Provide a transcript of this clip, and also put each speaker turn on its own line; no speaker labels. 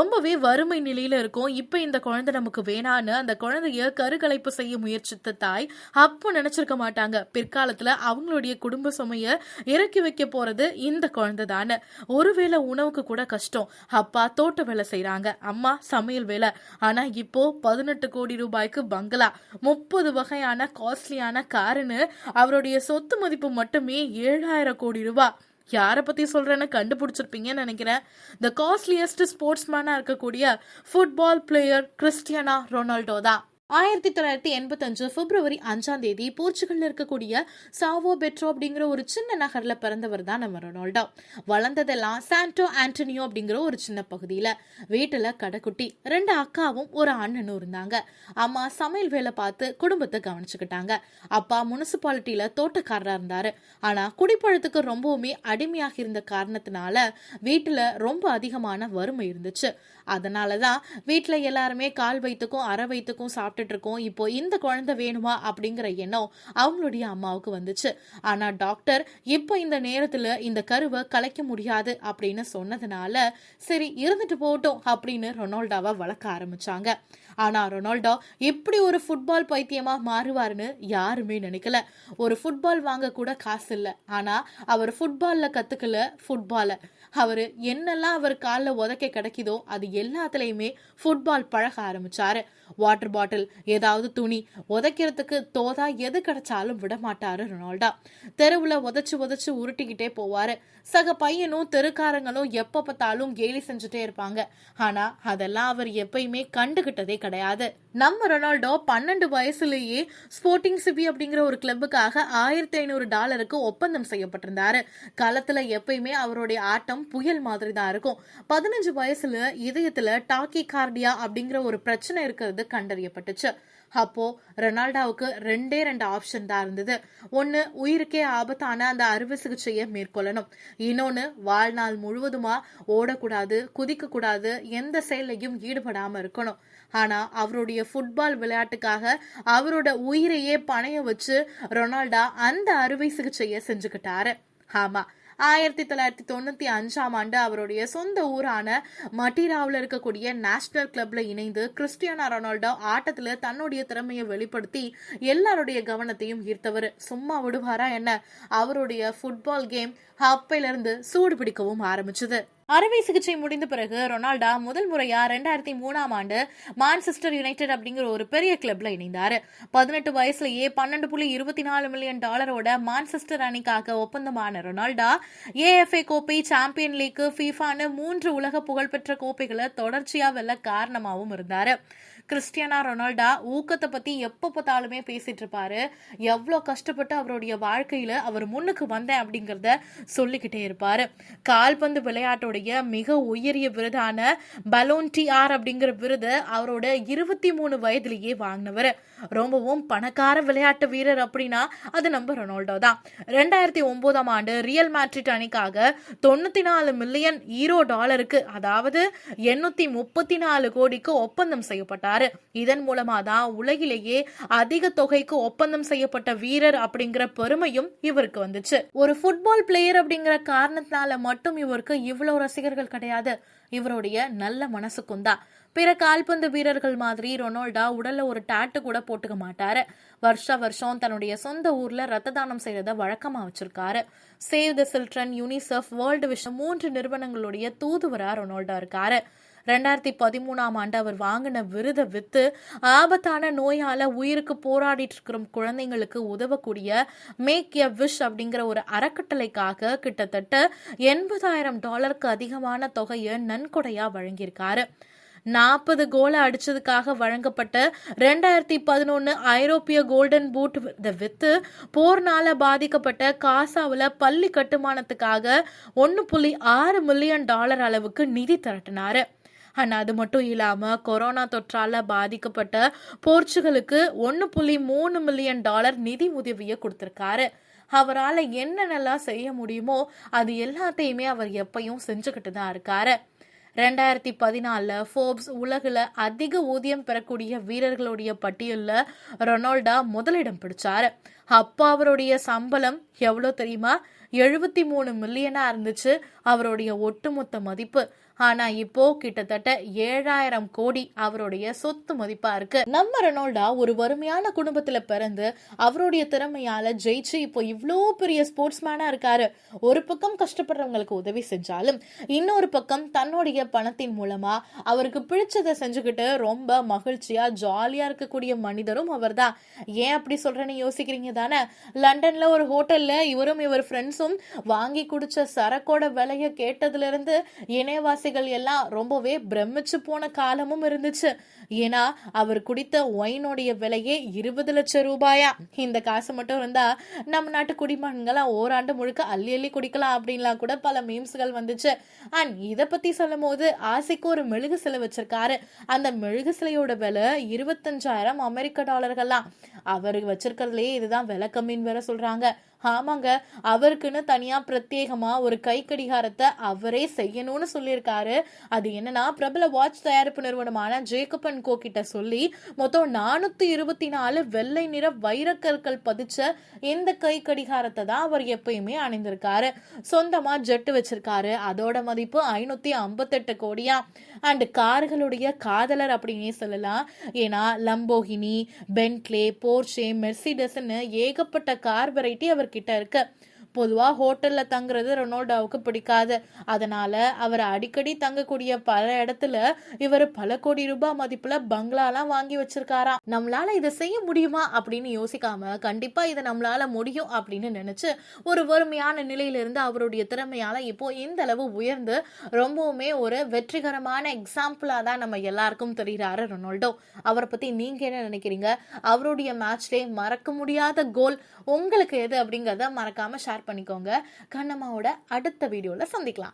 ரொம்பவே வறுமை நிலையில இருக்கும். இப்ப இந்த குழந்தை நமக்கு வேணான்னு அந்த குழந்தைய கருகலைப்பு செய்ய முயற்சித்த தாய் அப்போ நினைச்சிருக்க மாட்டாங்க. பிற்காலத்துல அவங்களுடைய குடும்ப சுமைய இறக்கி வைக்க போறது இந்த குழந்தை தானே ஒருவேளை உணவுக்கு கூட கஷ்டம். அப்பா தோட்ட வேலை செய்யறாங்க அம்மா சமையல் வேலை. ஆனா இப்போ பதினெட்டு கோடி ரூபாய்க்கு பங்களா. முப்பது வகையான காஸ்ட்லியான காருன்னு அவருடைய சொத்து மதிப்பு மட்டுமே ஏழாயிரம் கோடி ரூபாய் யாரை பத்தி சொல்றேன்னு கண்டுபிடிச்சிருப்பீங்கன்னு நினைக்கிறேன். த காஸ்ட்லியஸ்ட் ஸ்போர்ட்ஸ்மேனா இருக்கக்கூடிய ஃபுட்பால் பிளேயர் கிறிஸ்டியனா ரொனால்டோ தான். ஆயிரத்தி தொள்ளாயிரத்தி எண்பத்தஞ்சு பிப்ரவரி அஞ்சாம் தேதி போர்ச்சுகல்ல இருக்கக்கூடிய சாவோ பெட்ரோ அப்படிங்கிற ஒரு சின்ன நகர்ல பிறந்தவர் தான் நம்ம ரொனால்டோ. வளர்ந்ததெல்லாம் சாண்டோ ஆண்டனியோ அப்படிங்கிற ஒரு சின்ன பகுதியில. வீட்டுல கடைக்குட்டி ரெண்டு அக்காவும் ஒரு அண்ணனும் இருந்தாங்க. அம்மா சமையல் வேலை பார்த்து குடும்பத்தை கவனிச்சுக்கிட்டாங்க. அப்பா முனிசிபாலிட்டியில தோட்டக்காரரா இருந்தாரு. ஆனா குடிப்பழத்துக்கு ரொம்பவுமே அடிமையாக இருந்த காரணத்தினால வீட்டுல ரொம்ப அதிகமான வறுமை இருந்துச்சு. அதனாலதான் வீட்டுல எல்லாருமே கால் வயிற்றுக்கும் அரை வயிற்றுக்கும் சாப்பிட்டுட்டு இருக்கோம் இப்போ இந்த குழந்தை வேணுமா அப்படிங்கிற எண்ணம் அவங்களுடைய அம்மாவுக்கு வந்துச்சு. ஆனா டாக்டர் இப்போ இந்த நேரத்துல இந்த கருவை கலைக்க முடியாது அப்படின்னு சொன்னதுனால சரி இருந்துட்டு போகட்டும் அப்படின்னு ரொனால்டோவை வளர்க்க ஆரம்பிச்சாங்க. ஆனா ரொனால்டோ இப்படி ஒரு ஃபுட்பால் பைத்தியமா மாறுவாருன்னு யாருமே நினைக்கல. ஒரு ஃபுட்பால் வாங்க கூட காசு இல்லை. ஆனா அவர் ஃபுட்பால்ல கத்துக்கல ஃபுட்பால அவர் என்னெல்லாம் அவர் காலில் உதைக்க கிடைக்குதோ அது எல்லாத்துலேயுமே ஃபுட்பால் பழக ஆரம்பிச்சாரு. வாட்டர் பாட்டில் ஏதாவது துணி உதைக்கிறதுக்கு தோதா எது கிடைச்சாலும் விட மாட்டாரு ரொனால்டோ. தெருவில் உதச்சி உதச்சு உருட்டிக்கிட்டே போவாரு. சக பையனும் தெருக்காரங்களும் எப்போ பார்த்தாலும் கேலி செஞ்சுட்டே இருப்பாங்க. ஆனால் அதெல்லாம் அவர் எப்பயுமே கண்டுகிட்டதே கிடையாது. நம்ம ரொனால்டோ பன்னெண்டு வயசுலேயே ஸ்போர்ட்டிங் சிபி அப்படிங்கிற ஒரு கிளப்புக்காக ஆயிரத்தி ஐநூறு டாலருக்கு ஒப்பந்தம் செய்யப்பட்டிருந்தாரு. களத்துல எப்பயுமே அவருடைய ஆட்டம் புயல் மாதிரி தான் இருக்கும். பதினஞ்சு வயசுல இதயத்துல டாக்கி கார்டியா அப்படிங்கிற ஒரு பிரச்சனை இருக்கிறது கண்டறியப்பட்டுச்சு. அப்போ ரெனால்டாவுக்கு ரெண்டே ரெண்டு ஆப்ஷன் தான் இருந்தது. ஒன்னு உயிருக்கே ஆபத்தான அந்த அறுவை சிகிச்சையை மேற்கொள்ளணும். இன்னொன்னு வாழ்நாள் முழுவதுமா ஓடக்கூடாது குதிக்க கூடாது எந்த செயலையும் ஈடுபடாம இருக்கணும். ஆனா அவருடைய ஃபுட்பால் விளையாட்டுக்காக அவரோட உயிரையே பணைய வச்சு ரொனால்டா அந்த அறுவை சிகிச்சையை செஞ்சுக்கிட்டாரு. ஆமா ஆயிரத்தி தொள்ளாயிரத்தி தொண்ணூத்தி அஞ்சாம் ஆண்டு அவருடைய சொந்த ஊரான மட்டிராவில் இருக்கக்கூடிய நேஷனல் கிளப்ல இணைந்து கிறிஸ்டியானா ரொனால்டோ ஆட்டத்தில் தன்னுடைய திறமையை வெளிப்படுத்தி எல்லாருடைய கவனத்தையும் ஈர்த்தவர். சும்மா விடுவாரா என்ன? அவருடைய ஃபுட்பால் கேம் அப்பையிலிருந்து சூடு பிடிக்கவும் ஆரம்பிச்சது. அறுவை சிகிச்சை முடிந்த பிறகு ரொனால்டா முதல் முறையா ரெண்டாயிரத்தி மூணாம் ஆண்டு மான்செஸ்டர் யுனைடெட் அப்படிங்கிற ஒரு பெரிய கிளப்ல இணைந்தார். பதினெட்டு வயசுலயே பன்னெண்டு புள்ளி இருபத்தி நாலு மில்லியன் டாலரோட மான்செஸ்டர் அணிக்காக ஒப்பந்தமான ரொனால்டா ஏஎஃப்ஏ கோப்பை சாம்பியன் லீக் ஃபீஃபான்னு மூன்று உலக புகழ்பெற்ற கோப்பைகளை தொடர்ச்சியா வெல்ல காரணமாகவும் இருந்தார். கிறிஸ்டியானா ரொனால்டா ஊக்கத்தை பத்தி எப்போ பார்த்தாலுமே பேசிட்டு இருப்பாரு. எவ்வளோ கஷ்டப்பட்டு அவருடைய வாழ்க்கையில அவர் முன்னுக்கு வந்தேன் அப்படிங்கிறத சொல்லிக்கிட்டே இருப்பாரு. கால்பந்து விளையாட்டுடைய மிக உயரிய விருதான பலோன்டி ஆர் அப்படிங்கிற விருது அவரோட இருபத்தி மூணு வயதுலேயே வாங்கினவர். ரொம்பவும் பணக்கார விளையாட்டு வீரர் அப்படின்னா அது நம்ம ரொனால்டோ தான். ரெண்டாயிரத்தி ஒன்பதாம் ஆண்டு ரியல் மேட்ரிட் அணிக்காக தொண்ணூத்தி நாலு மில்லியன் ஈரோ டாலருக்கு அதாவது எண்ணூத்தி முப்பத்தி நாலு கோடிக்கு ஒப்பந்தம் செய்யப்பட்டார். இதன் மூலமா தான் உலகிலேயே அதிக தொகைக்கு ஒப்பந்தம் செய்யப்பட்ட வீரர் அப்படிங்கிற பெருமையும் இவருக்கு வந்துச்சு. ஒரு ஃபுட்பால் பிளேயர் அப்படிங்கிற காரணத்தினால மட்டும் இவருக்கு இவ்வளவு ரசிகர்கள் கிடையாது. இவருடைய நல்ல மனசுக்கும் தான். பிற கால்பந்து வீரர்கள் மாதிரி ரொனால்டா உடல்ல ஒரு டாட்டு கூட போட்டுக்க மாட்டாரு. வருஷ வருஷம் தன்னுடைய சொந்த ஊர்ல ரத்த தானம் செய்யறத வழக்கமா வச்சிருக்காரு. Save the children UNICEF world vision மூன்று நிறுவனங்களுடைய தூதுவரா ரொனால்டா இருக்காரு. ரெண்டாயிரத்தி பதிமூணாம் ஆண்டு அவர் வாங்கின விருதை வித்து ஆபத்தான நோயால உயிருக்கு போராடிட்டு இருக்கிற குழந்தைங்களுக்கு உதவக்கூடிய மேக் எ விஷ் அப்படிங்கிற ஒரு அறக்கட்டளைக்காக கிட்டத்தட்ட எண்பதாயிரம் டாலருக்கு அதிகமான தொகையை நன்கொடையா வழங்கியிருக்காரு. நாற்பது கோலை அடிச்சதுக்காக வழங்கப்பட்ட ரெண்டாயிரத்தி பதினொன்று ஐரோப்பிய கோல்டன் பூட் வித்து போர்னால பாதிக்கப்பட்ட காசாவில் பள்ளி கட்டுமானத்துக்காக ஒன்று புள்ளி ஆறு மில்லியன் டாலர் அளவுக்கு நிதி திரட்டினாரு. ஆனால் அது மட்டும் இல்லாமல் கொரோனா தொற்றால் பாதிக்கப்பட்ட போர்ச்சுகலுக்கு ஒன்று புள்ளி மூணு மில்லியன் டாலர் நிதி உதவியை கொடுத்துருக்காரு. அவரால் என்னென்னலாம் செய்ய முடியுமோ அது எல்லாத்தையுமே அவர் எப்பயும் செஞ்சுக்கிட்டு தான் இருக்காரு. ரெண்டாயிரத்தி பதினாலில் ஃபோர்ப்ஸ் உலகில் அதிக ஊதியம் பெறக்கூடிய வீரர்களுடைய பட்டியலில் ரொனால்டா முதலிடம் பிடிச்சார். அப்போ அவருடைய சம்பளம் எவ்வளோ தெரியுமா? எழுபத்தி மூணு மில்லியனாக இருந்துச்சு. அவருடைய ஒட்டுமொத்த மதிப்பு ஆனா இப்போ கிட்டத்தட்ட ஏழாயிரம் கோடி அவருடைய சொத்து மதிப்பா இருக்கு. நம்ம ரெனோல்டா ஒரு வறுமையான குடும்பத்துல பிறந்து அவருடைய திறமையால ஜெயிச்சு இப்போ இவ்வளோ பெரிய ஸ்போர்ட்ஸ் மேனா இருக்காரு. ஒரு பக்கம் கஷ்டப்படுறவங்களுக்கு உதவி செஞ்சாலும் இன்னொரு பக்கம் தன்னுடைய பணத்தின் மூலமா அவருக்கு பிடிச்சதை செஞ்சுக்கிட்டு ரொம்ப மகிழ்ச்சியா ஜாலியா இருக்கக்கூடிய மனிதரும் அவர்தான் ஏன் அப்படி சொல்றேன்னு யோசிக்கிறீங்க தானே? லண்டன்ல ஒரு ஹோட்டல்ல இவரும் இவர் ஃப்ரெண்ட்ஸும் வாங்கி குடிச்ச சரக்கோட விலைய கேட்டதுல இருந்து இணையவாசிகள் எல்லாம் ரொம்பவே பிரமிச்சு போன காலமும் இருந்துச்சு. ஏன்னா அவர் குடித்த ஒயினுடைய விலையே இருபது லட்சம் ரூபாயா? இந்த காசு மட்டும் இருந்தா நம்ம நாட்டு குடிமகன்களாம் ஓராண்டு முழுக்க அள்ளி அள்ளி குடிக்கலாம் அப்படின்லாம் கூட பல மீம்ஸ்கள் வந்துச்சு. அண்ட் இதை பத்தி சொல்லும் போது ஆசைக்கு ஒரு மெழுகு சிலை வச்சிருக்காரு. அந்த மெழுகு சிலையோட விலை இருபத்தஞ்சாயிரம் அமெரிக்க டாலர்கள்லாம். அவர் வச்சிருக்கிறதுலயே இதுதான் விலை கம்மின்னு வேற சொல்றாங்க. ஆமாங்க அவருக்குன்னு தனியா பிரத்யேகமா ஒரு கை கடிகாரத்தை அவரே செய்யணும்னு சொல்லியிருக்காரு. அது என்னன்னா பிரபல வாட்ச் தயாரிப்பு நிறுவனமான ஜேக்கப் கோ கிட்ட சொல்லி மொத்தம் நானூத்தி இருபத்தி நாலு வெள்ளை நிற வைரக்கற்கள் பதிச்ச இந்த கை கடிகாரத்தை தான் அவர் எப்பயுமே அணிந்திருக்காரு. சொந்தமா ஜெட்டு வச்சிருக்காரு. அதோட மதிப்பு ஐநூத்தி ஐம்பத்தெட்டு கோடியா. அண்ட் கார்களுடைய காதலர் அப்படின்னே சொல்லலாம். ஏன்னா லம்போகினி பென்ட்லே போர்ஷே மெர்சிடஸ்ன்னு ஏகப்பட்ட கார் வெரைட்டி அவர்கிட்ட இருக்கு. பொதுவா ஹோட்டல்ல தங்குறது ரொனால்டோவுக்கு பிடிக்காது. அதனால அவர் அடிக்கடி தங்கக்கூடிய பல இடத்துல இவர் பல கோடி ரூபாய் மதிப்புல பங்களாலாம் வாங்கி வச்சிருக்காராம். நம்மளால இதை செய்ய முடியுமா அப்படின்னு யோசிக்காம கண்டிப்பா இதை நம்மளால முடியும் அப்படின்னு நினைச்சு ஒரு வறுமையான நிலையில இருந்து அவருடைய திறமையால இப்போ இந்த அளவு உயர்ந்து ரொம்பவுமே ஒரு வெற்றிகரமான எக்ஸாம்பிளா தான் நம்ம எல்லாருக்கும் தெரிகிறாரு ரொனால்டோ. அவரை பத்தி நீங்க என்ன நினைக்கிறீங்க? அவருடைய மேட்ச்லேயே மறக்க முடியாத கோல் உங்களுக்கு எது அப்படிங்கறத மறக்காம ஷேர் பண்ணிக்கோங்க. கண்ணம்மாவோட அடுத்த வீடியோல சந்திக்கலாம்.